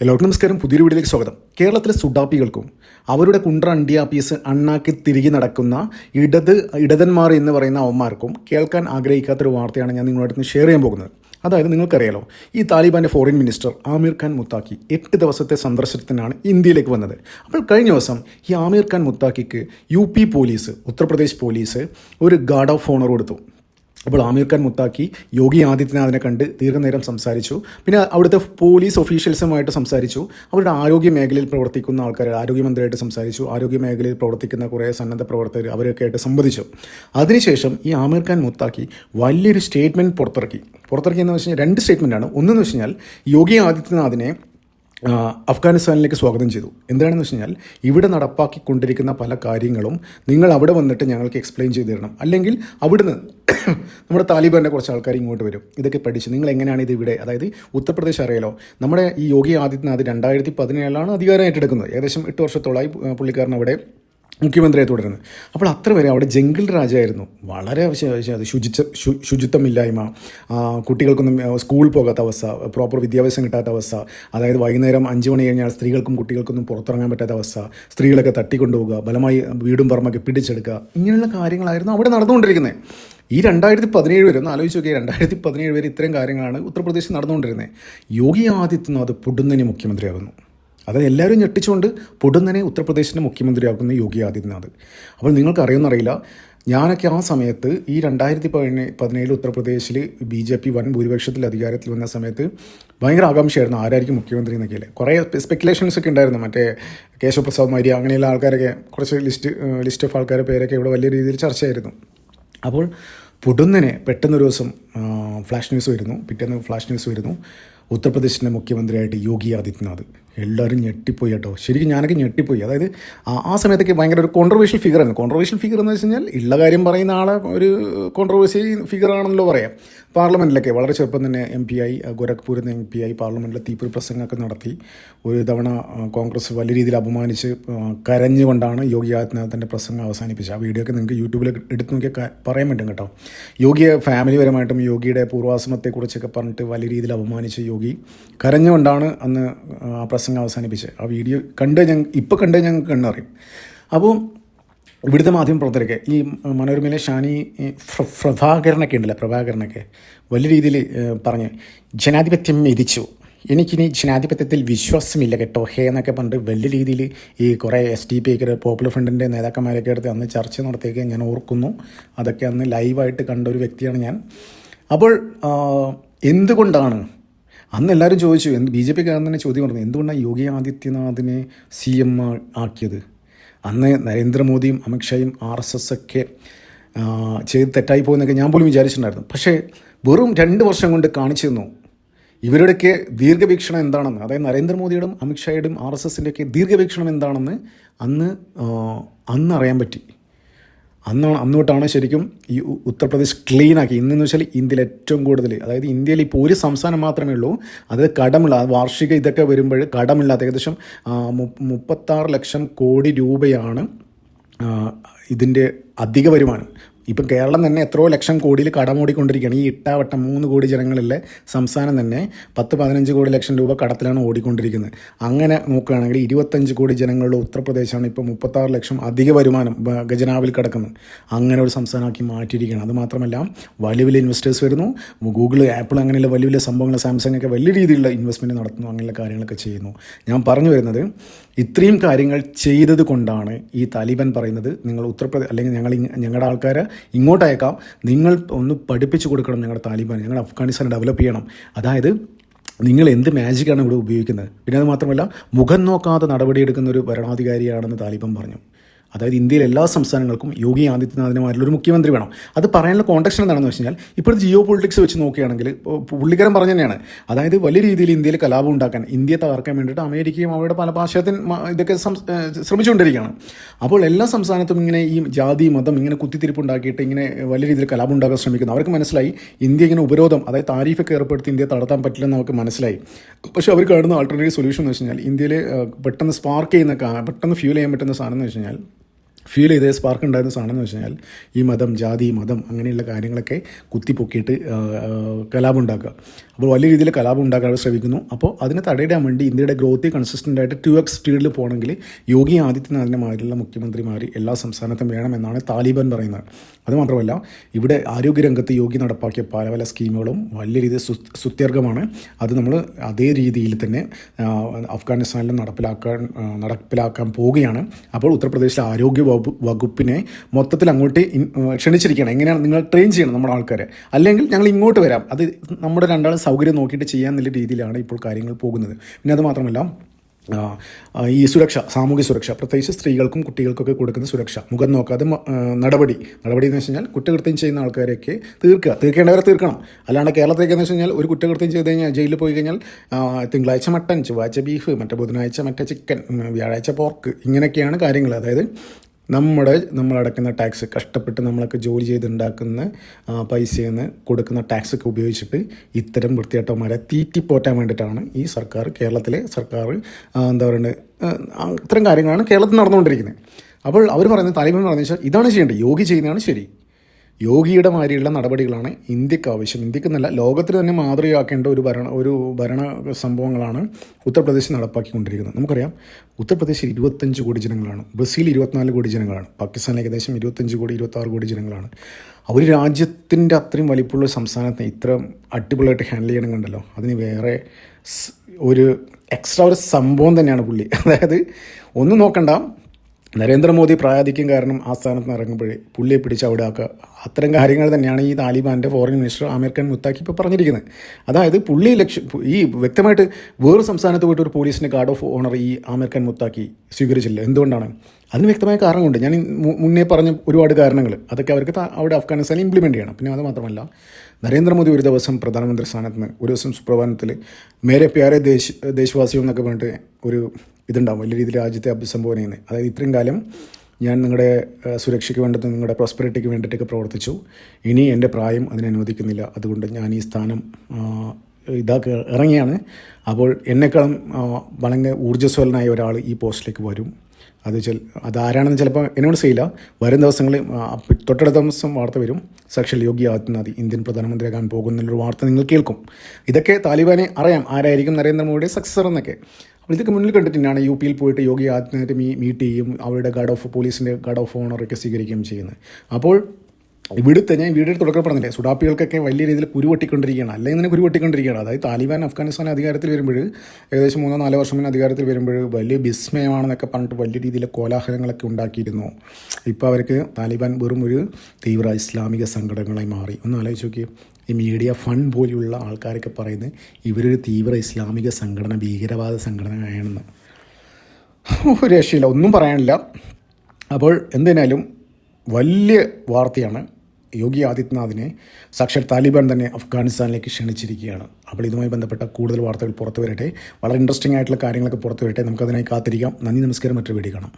എല്ലാവർക്കും നമസ്കാരം. പുതിയൊരു വീഡിയോയിലേക്ക് സ്വാഗതം. കേരളത്തിലെ സുഡാപ്പികൾക്കും അവരുടെ കുണ്ട്ര അണ്ടിയാപ്പീസ് അണ്ണാക്കി തിരികെ നടക്കുന്ന ഇടത് ഇടതന്മാർ എന്ന് പറയുന്ന അവന്മാർക്കും കേൾക്കാൻ ആഗ്രഹിക്കാത്തൊരു വാർത്തയാണ് ഞാൻ നിങ്ങളുടെ അടുത്ത് ഷെയർ ചെയ്യാൻ പോകുന്നത്. അതായത് നിങ്ങൾക്കറിയാലോ ഈ താലിബാന്റെ ഫോറിൻ മിനിസ്റ്റർ ആമീർ ഖാൻ മുത്താക്കി എട്ട് ദിവസത്തെ സന്ദർശനത്തിനാണ് ഇന്ത്യയിലേക്ക് വന്നത്. അപ്പോൾ കഴിഞ്ഞ ദിവസം ഈ ആമീർ ഖാൻ മുത്താക്കിക്ക് യു പോലീസ് ഉത്തർപ്രദേശ് പോലീസ് ഒരു ഗാർഡ് ഓഫ് ഓണർ കൊടുത്തു. അപ്പോൾ ആമീർ ഖാൻ മുത്താക്കി യോഗി ആദിത്യനാഥിനെ കണ്ട് ദീർഘനേരം സംസാരിച്ചു. പിന്നെ അവിടുത്തെ പോലീസ് ഒഫീഷ്യൽസുമായിട്ട് സംസാരിച്ചു. അവരുടെ ആരോഗ്യ മേഖലയിൽ പ്രവർത്തിക്കുന്ന ആൾക്കാർ ആരോഗ്യമന്ത്രിയായിട്ട് സംസാരിച്ചു. ആരോഗ്യ മേഖലയിൽ പ്രവർത്തിക്കുന്ന കുറേ സന്നദ്ധ പ്രവർത്തകർ അവരൊക്കെ ആയിട്ട് സംവദിച്ചു. അതിനുശേഷം ഈ ആമീർ ഖാൻ മുത്താക്കി വലിയൊരു സ്റ്റേറ്റ്മെന്റ് പുറത്തിറക്കി. പുറത്തിറക്കിയെന്ന് വെച്ച് കഴിഞ്ഞാൽ രണ്ട് സ്റ്റേറ്റ്മെന്റാണ് ഒന്നെന്ന് വെച്ച് കഴിഞ്ഞാൽ യോഗി ആദിത്യനാഥിനെ അഫ്ഗാനിസ്ഥാനിലേക്ക് സ്വാഗതം ചെയ്തു. എന്താണെന്ന് വെച്ച് കഴിഞ്ഞാൽ ഇവിടെ നടപ്പാക്കിക്കൊണ്ടിരിക്കുന്ന പല കാര്യങ്ങളും നിങ്ങൾ അവിടെ വന്നിട്ട് ഞങ്ങൾക്ക് എക്സ്പ്ലെയിൻ ചെയ്തു തരണം. അല്ലെങ്കിൽ അവിടുന്ന് നമ്മുടെ താലിബാന്റെ കുറച്ച് ആൾക്കാർ ഇങ്ങോട്ട് വരും. ഇതൊക്കെ പഠിച്ച് നിങ്ങൾ എങ്ങനെയാണ് ഇത് ഇവിടെ അതായത് ഉത്തർപ്രദേശ് അറിയാലോ നമ്മുടെ ഈ യോഗി ആദിത്യനാഥ് രണ്ടായിരത്തി പതിനേഴിലാണ് അധികാരം ഏറ്റെടുക്കുന്നത് ഏകദേശം എട്ട് വർഷത്തോളമായി പുള്ളിക്കാരൻ അവിടെ മുഖ്യമന്ത്രിയെ തുടരുന്നത്. അപ്പോൾ അത്ര വരെ അവിടെ ജംഗിൾ രാജായിരുന്നു. വളരെ ശുചിത്വ ശുചിത്വമില്ലായ്മ കുട്ടികൾക്കൊന്നും സ്കൂൾ പോകാത്ത അവസ്ഥ പ്രോപ്പർ വിദ്യാഭ്യാസം കിട്ടാത്ത അവസ്ഥ അതായത് വൈകുന്നേരം അഞ്ച് മണി കഴിഞ്ഞാൽ സ്ത്രീകൾക്കും കുട്ടികൾക്കൊന്നും പുറത്തിറങ്ങാൻ പറ്റാത്ത അവസ്ഥ സ്ത്രീകളൊക്കെ തട്ടിക്കൊണ്ടുപോകുക ബലമായി വീടും പറമ്പൊക്കെ പിടിച്ചെടുക്കുക ഇങ്ങനെയുള്ള കാര്യങ്ങളായിരുന്നു അവിടെ നടന്നുകൊണ്ടിരിക്കുന്നത്. ഈ രണ്ടായിരത്തി പതിനേഴ് വരെ ഒന്ന് ആലോചിച്ച് നോക്കിയാൽ രണ്ടായിരത്തി പതിനേഴ് വരെ ഇത്തരം കാര്യങ്ങളാണ് ഉത്തർപ്രദേശിൽ നടന്നുകൊണ്ടിരുന്നത്. യോഗി ആദിത്യനാഥ് പൊടുന്നനെ മുഖ്യമന്ത്രിയാകുന്നു അതായത് എല്ലാവരും ഞെട്ടിച്ചുകൊണ്ട് പൊടുന്നനെ ഉത്തർപ്രദേശിന്റെ മുഖ്യമന്ത്രിയാക്കുന്ന യോഗി ആദിത്യനാഥ്. അപ്പോൾ നിങ്ങൾക്ക് അറിയുന്നറിയില്ല ഞാനൊക്കെ ആ സമയത്ത് ഈ രണ്ടായിരത്തി പതിനേ പതിനേഴിൽ ഉത്തർപ്രദേശിൽ ബി ജെ പി വൻ ഭൂരിപക്ഷത്തിൽ അധികാരത്തിൽ വന്ന സമയത്ത് ഭയങ്കര ആകാംക്ഷയായിരുന്നു ആരായിരിക്കും മുഖ്യമന്ത്രി എന്നൊക്കെ. അല്ലേ കുറേ സ്പെക്കുലേഷൻസ് ഒക്കെ ഉണ്ടായിരുന്നു. മറ്റേ കേശവപ്രസാദ് മൗര്യ അങ്ങനെയുള്ള ആൾക്കാരൊക്കെ കുറച്ച് ലിസ്റ്റ് ലിസ്റ്റ് ഓഫ് ആൾക്കാരുടെ പേരൊക്കെ ഇവിടെ വലിയ രീതിയിൽ ചർച്ചയായിരുന്നു. അപ്പോൾ പൊടുന്നനെ പെട്ടെന്നൊരു ദിവസം ഫ്ലാഷ് ന്യൂസ് വരുന്നു. പിറ്റേന്ന് ഫ്ലാഷ് ന്യൂസ് വരുന്നു. ഉത്തർപ്രദേശിന്റെ മുഖ്യമന്ത്രിയായിട്ട് യോഗി ആദിത്യനാഥ്. എല്ലാവരും ഞെട്ടിപ്പോയി കേട്ടോ. ശരിക്കും ഞാനൊക്കെ ഞെട്ടിപ്പോയി. അതായത് ആ സമയത്തൊക്കെ ഭയങ്കര ഒരു കോൺട്രവേഷ്യൽ ഫിഗറാണ് കോൺട്രവേഴ്ഷ്യൽ ഫിഗർ എന്ന് വെച്ച് കഴിഞ്ഞാൽ ഉള്ള കാര്യം പറയുന്ന ആളെ ഒരു കോൺട്രവേഴ്സി ഫിഗറാണെന്നല്ലോ പറയാം. പാർലമെന്റിലൊക്കെ വളരെ ചെറുപ്പം തന്നെ എം പി ആയി ഗോരഖ്പൂരിൽ നിന്ന് എം പി ആയി പാർലമെന്റിലെ തീപ്പൊരു പ്രസംഗമൊക്കെ നടത്തി. ഒരു തവണ കോൺഗ്രസ് വലിയ രീതിയിൽ അപമാനിച്ച് കരഞ്ഞുകൊണ്ടാണ് യോഗി ആദിത്യനാഥിന്റെ പ്രസംഗം അവസാനിപ്പിച്ചത്. ആ വീഡിയോ ഒക്കെ നിങ്ങൾക്ക് യൂട്യൂബിൽ എടുത്ത് നോക്കിയാൽ പറയാൻ പറ്റും കേട്ടോ. യോഗിയെ ഫാമിലിപരമായിട്ടും യോഗിയുടെ പൂർവാശ്രമത്തെക്കുറിച്ചൊക്കെ പറഞ്ഞിട്ട് വലിയ രീതിയിൽ അപമാനിച്ച് യോഗി കരഞ്ഞുകൊണ്ടാണ് അന്ന് ആ പ്രസംഗം അവസാനിപ്പിച്ചത് ആ വീഡിയോ കണ്ട് ഞങ്ങൾ ഇപ്പോൾ കണ്ട് ഞങ്ങൾക്ക് കണ്ടറിയും അപ്പോൾ ഇവിടുത്തെ മാധ്യമ പ്രവർത്തകരൊക്കെ ഈ മനോരമയിലെ ഷാനി പ്രഭാകരനൊക്കെ ഉണ്ടല്ലോ പ്രഭാകരനൊക്കെ വലിയ രീതിയിൽ പറഞ്ഞ് ജനാധിപത്യം മെതിച്ചു എനിക്കിനി ജനാധിപത്യത്തിൽ വിശ്വാസമില്ല കേട്ടോ. ഹേ എന്നൊക്കെ പറഞ്ഞിട്ട് വലിയ രീതിയിൽ ഈ കുറേ എസ് ഡി പി ഒക്കെ പോപ്പുലർ ഫ്രണ്ടിന്റെ നേതാക്കന്മാരൊക്കെ എടുത്ത് അന്ന് ചർച്ച നടത്തിയൊക്കെ ഞാൻ ഓർക്കുന്നു. അതൊക്കെ അന്ന് ലൈവായിട്ട് കണ്ട ഒരു വ്യക്തിയാണ് ഞാൻ. അപ്പോൾ എന്തുകൊണ്ടാണ് അന്ന് എല്ലാവരും ചോദിച്ചു എന്ത് ബി ജെ പിക്കാരൻ തന്നെ ചോദ്യം പറഞ്ഞു എന്തുകൊണ്ടാണ് യോഗി ആദിത്യനാഥിനെ സി എം ആക്കിയത്? അന്ന് നരേന്ദ്രമോദിയും അമിത്ഷായും ആർ എസ് എസ് ഒക്കെ ചെയ്ത് തെറ്റായി പോകുന്നൊക്കെ ഞാൻ പോലും വിചാരിച്ചിട്ടുണ്ടായിരുന്നു. പക്ഷേ വെറും രണ്ട് വർഷം കൊണ്ട് കാണിച്ചു തന്നു. ഇവരുടെയൊക്കെ ദീർഘവീക്ഷണം എന്താണെന്ന് അതായത് നരേന്ദ്രമോദിയുടെയും അമിത്ഷായുടെയും ആർ എസ് എസിന്റെയൊക്കെ ദീർഘവീക്ഷണം എന്താണെന്ന് അന്ന് അന്ന് അറിയാൻ പറ്റി. അന്ന് അന്ന് തൊട്ടാണ് ശരിക്കും ഈ ഉത്തർപ്രദേശ് ക്ലീൻ ആക്കി. ഇന്നെന്ന് വെച്ചാൽ ഇന്ത്യയിൽ ഏറ്റവും കൂടുതൽ. അതായത് ഇന്ത്യയിൽ ഇപ്പോൾ ഒരു സംസ്ഥാനം മാത്രമേ ഉള്ളൂ. അത് കടമുള്ള വാർഷിക ഇതൊക്കെ വരുമ്പോൾ കടമില്ലാത്ത ഏകദേശം മുപ്പത്താറ് ലക്ഷം കോടി രൂപയാണ് ഇതിന്റെ അധിക വരുമാനം. ഇപ്പം കേരളം തന്നെ എത്രയോ ലക്ഷം കോടിയിൽ കടമോടിക്കൊണ്ടിരിക്കുകയാണ്. ഈ ഇട്ടാവട്ടം മൂന്ന് കോടി ജനങ്ങളിലെ സംസ്ഥാനം തന്നെ പത്ത് പതിനഞ്ച് കോടി ലക്ഷം രൂപ കടത്തിലാണ് ഓടിക്കൊണ്ടിരിക്കുന്നത്. അങ്ങനെ നോക്കുകയാണെങ്കിൽ ഇരുപത്തഞ്ച് കോടി ജനങ്ങളുടെ ഉത്തർപ്രദേശാണ് ഇപ്പോൾ മുപ്പത്താറ് ലക്ഷം അധിക വരുമാനം ഖജനാവിൽ കിടക്കുന്നത്. അങ്ങനെ ഒരു സംസ്ഥാനമാക്കി മാറ്റിയിരിക്കുകയാണ്. അത് മാത്രമല്ല വലിയ വലിയ ഇൻവെസ്റ്റേഴ്സ് വരുന്നു. ഗൂഗിൾ ആപ്പിൾ അങ്ങനെയുള്ള വലിയ വലിയ സംഭവങ്ങൾ സാംസങ് ഒക്കെ വലിയ രീതിയിലുള്ള ഇൻവെസ്റ്റ്മെന്റ് നടത്തുന്നു. അങ്ങനെയുള്ള കാര്യങ്ങളൊക്കെ ചെയ്യുന്നു. ഞാൻ പറഞ്ഞു വരുന്നത് ഇത്രയും കാര്യങ്ങൾ ചെയ്തത് കൊണ്ടാണ് ഈ താലിബാൻ പറയുന്നത്. നിങ്ങൾ ഉത്തർപ്രദേശ് അല്ലെങ്കിൽ ഞങ്ങൾ ഞങ്ങളുടെ ആൾക്കാരെ ഇങ്ങോട്ട് അയക്കാം നിങ്ങൾ ഒന്ന് പഠിപ്പിച്ചു കൊടുക്കണം ഞങ്ങളുടെ താലിബാൻ ഞങ്ങൾ അഫ്ഗാനിസ്ഥാൻ ഡെവലപ്പ് ചെയ്യണം. അതായത് നിങ്ങൾ എന്ത് മാജിക്കാണ് ഇവിടെ ഉപയോഗിക്കുന്നത്? പിന്നെ അത് മാത്രമല്ല മുഖം നോക്കാതെ നടപടിയെടുക്കുന്ന ഒരു ഭരണാധികാരിയാണെന്ന് താലിബാൻ പറഞ്ഞു. അതായത് ഇന്ത്യയിലെ എല്ലാ സംസ്ഥാനങ്ങൾക്കും യോഗി ആദിത്യനാഥിനുമായിട്ടുള്ള ഒരു മുഖ്യമന്ത്രി വേണം. അത് പറയാനുള്ള കോണ്ടക്ഷൻ എന്താണെന്ന് വെച്ച് കഴിഞ്ഞാൽ ഇപ്പോഴത്തെ ജിയോ പൊളിറ്റിക്സ് വെച്ച് നോക്കുകയാണെങ്കിൽ പുള്ളിക്കാരൻ പറഞ്ഞു തന്നെയാണ് അതായത് വലിയ രീതിയിൽ ഇന്ത്യയിൽ കലാപം ഉണ്ടാക്കാൻ ഇന്ത്യയെ തകർക്കാൻ വേണ്ടിയിട്ട് അമേരിക്കയും അവരുടെ പല പാശ്ചാത്യൻ ഇതൊക്കെ ശ്രമിച്ചുകൊണ്ടിരിക്കുകയാണ്. അപ്പോൾ എല്ലാ സംസ്ഥാനത്തും ഇങ്ങനെ ഈ ജാതി മതം ഇങ്ങനെ കുത്തിത്തിരിപ്പ് ഉണ്ടാക്കിയിട്ട് ഇങ്ങനെ വലിയ രീതിയിൽ കലാപം ഉണ്ടാക്കാൻ ശ്രമിക്കുന്നു. അവർക്ക് മനസ്സിലായി ഇന്ത്യ ഇങ്ങനെ ഉപരോധം അതായത് താരീഫൊക്കെ ഏർപ്പെടുത്തി ഇന്ത്യയെ തടത്താൻ പറ്റില്ലെന്ന് അവർക്ക് മനസ്സിലായി. പക്ഷേ അവർ കാണുന്ന ആൾട്ടർനേറ്റീവ് സൊല്യൂഷൻ എന്ന് വെച്ച് കഴിഞ്ഞാൽ ഇന്ത്യയിൽ പെട്ടെന്ന് സ്പാർക്ക് ചെയ്യുന്ന പെട്ടെന്ന് ഫ്യൂൽ ചെയ്യാൻ പറ്റുന്ന സാധനം എന്ന് വെച്ച് കഴിഞ്ഞാൽ ഫീൽ ചെയ്ത സ്പാർക്ക് ഉണ്ടായിരുന്ന സാധനം എന്ന് വെച്ച് കഴിഞ്ഞാൽ ഈ മതം ജാതി മതം അങ്ങനെയുള്ള കാര്യങ്ങളൊക്കെ കുത്തിപ്പൊക്കിയിട്ട് കലാപം ഉണ്ടാക്കുക അപ്പോൾ വലിയ രീതിയിൽ കലാപം ഉണ്ടാക്കാൻ ശ്രമിക്കുന്നു. അപ്പോൾ അതിനെ തടയിടാൻ വേണ്ടി ഇന്ത്യയുടെ ഗ്രോത്ത് കൺസിസ്റ്റന്റ് ആയിട്ട് ടു എക്സ് സ്പീഡിൽ പോകണമെങ്കിൽ യോഗി ആദിത്യനാഥിന്റെ മാതിരിയുള്ള മുഖ്യമന്ത്രിമാർ എല്ലാ സംസ്ഥാനത്തും വേണമെന്നാണ് താലിബാൻ പറയുന്നത്. അതുമാത്രമല്ല ഇവിടെ ആരോഗ്യരംഗത്ത് യോഗി നടപ്പാക്കിയ പല പല സ്കീമുകളും വലിയ രീതിയിൽ സുത്യർഹമാണ് അത് നമ്മൾ അതേ രീതിയിൽ തന്നെ അഫ്ഗാനിസ്ഥാനിലും നടപ്പിലാക്കാൻ നടപ്പിലാക്കാൻ പോവുകയാണ്. അപ്പോൾ ഉത്തർപ്രദേശിലെ ആരോഗ്യ വകുപ്പ് വകുപ്പിനെ മൊത്തത്തിൽ അങ്ങോട്ട് ക്ഷണിച്ചിരിക്കുകയാണ്. എങ്ങനെയാണ് നിങ്ങൾ ട്രെയിൻ ചെയ്യണം നമ്മുടെ ആൾക്കാരെ? അല്ലെങ്കിൽ ഞങ്ങൾ ഇങ്ങോട്ട് വരാം. അത് നമ്മുടെ രണ്ടാളും സൗകര്യം നോക്കിയിട്ട് ചെയ്യാൻ എന്നുള്ള രീതിയിലാണ് ഇപ്പോൾ കാര്യങ്ങൾ പോകുന്നത്. പിന്നെ അത് മാത്രമല്ല ഈ സുരക്ഷ സാമൂഹ്യ സുരക്ഷ. പ്രത്യേകിച്ച് സ്ത്രീകൾക്കും കുട്ടികൾക്കൊക്കെ കൊടുക്കുന്ന സുരക്ഷ. മുഖം നോക്കാതെ നടപടി. നടപടി എന്ന് വെച്ച് കഴിഞ്ഞാൽ കുറ്റകൃത്യം ചെയ്യുന്ന ആൾക്കാരെയൊക്കെ തീർക്കുക. തീർക്കേണ്ടവരെ തീർക്കണം. അല്ലാണ്ട് കേരളത്തിലേക്ക് എന്ന് വെച്ച് കഴിഞ്ഞാൽ ഒരു കുറ്റകൃത്യം ചെയ്ത് കഴിഞ്ഞാൽ ജയിലിൽ പോയി കഴിഞ്ഞാൽ തിങ്കളാഴ്ച മട്ടൻ ചൊവ്വാഴ്ച ബീഫ് മറ്റേ ബുധനാഴ്ച മറ്റേ ചിക്കൻ വ്യാഴാഴ്ച പോർക്ക് ഇങ്ങനെയൊക്കെയാണ് കാര്യങ്ങൾ. അതായത് നമ്മുടെ നമ്മളടക്കുന്ന ടാക്സ് കഷ്ടപ്പെട്ട് നമ്മളൊക്കെ ജോലി ചെയ്തുണ്ടാക്കുന്ന പൈസയിൽ നിന്ന് കൊടുക്കുന്ന ടാക്സ് ഒക്കെ ഉപയോഗിച്ചിട്ട് ഇത്തരം വൃത്തിയാട്ടന്മാരെ തീറ്റിപ്പോറ്റാൻ വേണ്ടിയിട്ടാണ് ഈ സർക്കാർ കേരളത്തിലെ സർക്കാർ എന്താ പറയുന്നത് ഇത്തരം കാര്യങ്ങളാണ് കേരളത്തിൽ നടന്നുകൊണ്ടിരിക്കുന്നത്. അപ്പോൾ അവർ പറയുന്നത് താലിബാൻ പറഞ്ഞു വെച്ചാൽ ഇതാണ് ചെയ്യേണ്ടത് യോഗി ചെയ്യുന്നതാണ് ശരി. യോഗിയുടെ മാതിരിയുള്ള നടപടികളാണ് ഇന്ത്യയ്ക്ക് ആവശ്യം. ഇന്ത്യക്കെന്നല്ല ലോകത്തിൽ തന്നെ മാതൃകയാക്കേണ്ട ഒരു ഭരണ ഒരു ഭരണ സംഭവങ്ങളാണ് ഉത്തർപ്രദേശിൽ നടപ്പാക്കിക്കൊണ്ടിരിക്കുന്നത്. നമുക്കറിയാം ഉത്തർപ്രദേശിൽ ഇരുപത്തഞ്ച് കോടി ജനങ്ങളാണ് ബ്രസീൽ ഇരുപത്തിനാല് കോടി ജനങ്ങളാണ് പാകിസ്ഥാൻ ഏകദേശം ഇരുപത്തഞ്ച് കോടി ഇരുപത്താറ് കോടി ജനങ്ങളാണ്. അവർ രാജ്യത്തിന്റെ അത്രയും വലിപ്പമുള്ള സംസ്ഥാനത്തെ ഇത്ര അടിപൊളിയായിട്ട് ഹാൻഡിൽ ചെയ്യണം കണ്ടല്ലോ. അതിന് വേറെ ഒരു എക്സ്ട്രാ ഒരു സംഭവം തന്നെയാണ് പുള്ളി. അതായത് ഒന്നും നോക്കണ്ട നരേന്ദ്രമോദി പ്രായാധിക്യം കാരണം ആ സ്ഥാനത്ത് നിന്ന് ഇറങ്ങുമ്പോഴേ പുള്ളിയെ പിടിച്ച് അവിടെ ആക്കുക അത്തരം കാര്യങ്ങൾ തന്നെയാണ് ഈ താലിബാന്റെ ഫോറിൻ മിനിസ്റ്റർ ആമിർ ഖാൻ മുത്താക്കി ഇപ്പോൾ പറഞ്ഞിരിക്കുന്നത്. അതായത് പുള്ളി ലക്ഷ്യം ഈ വ്യക്തമായിട്ട് വേറൊരു സംസ്ഥാനത്ത് പോയിട്ട് ഒരു പോലീസിന്റെ ഗാർഡ് ഓഫ് ഓണർ ഈ ആമിർ ഖാൻ മുത്താക്കി സ്വീകരിച്ചില്ല. എന്തുകൊണ്ടാണ്? അതിന് വ്യക്തമായ കാരണമുണ്ട് ഞാൻ മുന്നേ പറഞ്ഞ ഒരുപാട് കാരണങ്ങൾ. അതൊക്കെ അവർക്ക് അവിടെ അഫ്ഗാനിസ്ഥാനിൽ ഇംപ്ലിമെന്റ് ചെയ്യണം. പിന്നെ അത് മാത്രമല്ല നരേന്ദ്രമോദി ഒരു ദിവസം പ്രധാനമന്ത്രി സ്ഥാനത്ത് നിന്ന് ഒരു ദിവസം സുപ്രഭാതത്തിൽ മേരെ പ്യാരെ ദേശ് ദേശവാസികൾ എന്നൊക്കെ പറഞ്ഞിട്ട് ഒരു ഇതുണ്ടാവും. വലിയ രീതിയിൽ രാജ്യത്തെ അഭിസംബോധന ചെയ്യുന്നത്. അതായത് ഇത്രയും കാലം ഞാൻ നിങ്ങളുടെ സുരക്ഷയ്ക്ക് വേണ്ടത് നിങ്ങളുടെ പ്രോസ്പെറിറ്റിക്ക് വേണ്ടിയിട്ടൊക്കെ പ്രവർത്തിച്ചു. ഇനി എന്റെ പ്രായം അതിനെ അനുവദിക്കുന്നില്ല. അതുകൊണ്ട് ഞാൻ ഈ സ്ഥാനം ഇതാക്കി ഇറങ്ങിയാണ്. അപ്പോൾ എന്നെക്കാളും വളരെ ഊർജസ്വലനായ ഒരാൾ ഈ പോസ്റ്റിലേക്ക് വരും. അത് ചില അതാരാണെന്ന് ചിലപ്പോൾ എന്നോട് ചെയ്യില്ല. വരും ദിവസങ്ങളിൽ തൊട്ടടുത്ത ദിവസം വാർത്ത വരും. സാക്ഷൽ യോഗി ആദിത്യനാഥ് ഇന്ത്യൻ പ്രധാനമന്ത്രിയെ പ്രധാനമന്ത്രിയാകാൻ ഒരു വാർത്ത നിങ്ങൾ കേൾക്കും. ഇതൊക്കെ താലിബാനെ അറിയാം. ആരായിരിക്കും നരേന്ദ്രമോദിയുടെ സക്സസർ എന്നൊക്കെ. അപ്പോൾ ഇതൊക്കെ മുന്നിൽ കണ്ടിട്ടാണ് യു പിയിൽ പോയിട്ട് യോഗി ആദിത്യനാഥ് മീ മീറ്റ് ചെയ്യും. അവരുടെ ഗാർഡ് ഓഫ് പോലീസിന്റെ ഗാർഡ് ഓഫ് ഓണറൊക്കെ സ്വീകരിക്കുകയും ചെയ്യുന്നത്. അപ്പോൾ ഇവിടുത്തെ ഞാൻ വീഡിയോ തുടക്കം പറഞ്ഞില്ലേ സുഡാപ്പികൾക്കൊക്കെ വലിയ രീതിയിൽ കുരുവെട്ടിക്കൊണ്ടിരിക്കുകയാണ് അല്ലെങ്കിൽ തന്നെ കുരുവെട്ടിക്കൊണ്ടിരിക്കുകയാണ് അതായത് താലിബാൻ അഫ്ഗാനിസ്ഥാൻ അധികാരത്തിൽ വരുമ്പോൾ ഏകദേശം മൂന്നോ നാലോ വർഷം മുന്നേ അധികാരത്തിൽ വരുമ്പോൾ വലിയ വിസ്മയമാണെന്നൊക്കെ പറഞ്ഞിട്ട് വലിയ രീതിയിൽ കോലാഹലങ്ങളൊക്കെ ഉണ്ടാക്കിയിരുന്നു. ഇപ്പോൾ അവർക്ക് താലിബാൻ വെറും ഒരു തീവ്ര ഇസ്ലാമിക സംഘടനകളായി മാറി. ഒന്ന് ആലോചിച്ച് നോക്കിയേ ഈ മീഡിയ ഫണ്ട് പോലെയുള്ള ആൾക്കാരൊക്കെ പറയുന്നത് ഇവരൊരു തീവ്ര ഇസ്ലാമിക സംഘടന ഭീകരവാദ സംഘടനയാണെന്ന്. ഒരു രക്ഷയില്ല ഒന്നും പറയാനില്ല. അപ്പോൾ എന്തിനാലും വലിയ വാർത്തയാണ് യോഗി ആദിത്യനാഥിനെ സാക്ഷാൽ താലിബാൻ തന്നെ അഫ്ഗാനിസ്ഥാനിലേക്ക് ക്ഷണിച്ചിരിക്കുകയാണ്. അപ്പോൾ ഇതുമായി ബന്ധപ്പെട്ട കൂടുതൽ വാർത്തകൾ പുറത്തു വരട്ടെ വളരെ ഇൻട്രസ്റ്റിംഗ് ആയിട്ടുള്ള കാര്യങ്ങളൊക്കെ പുറത്തു വരട്ടെ നമുക്കതിനായി കാത്തിരിക്കാം. നന്ദി നമസ്കാരം. മറ്റൊരു വീഡിയോ കാണാം.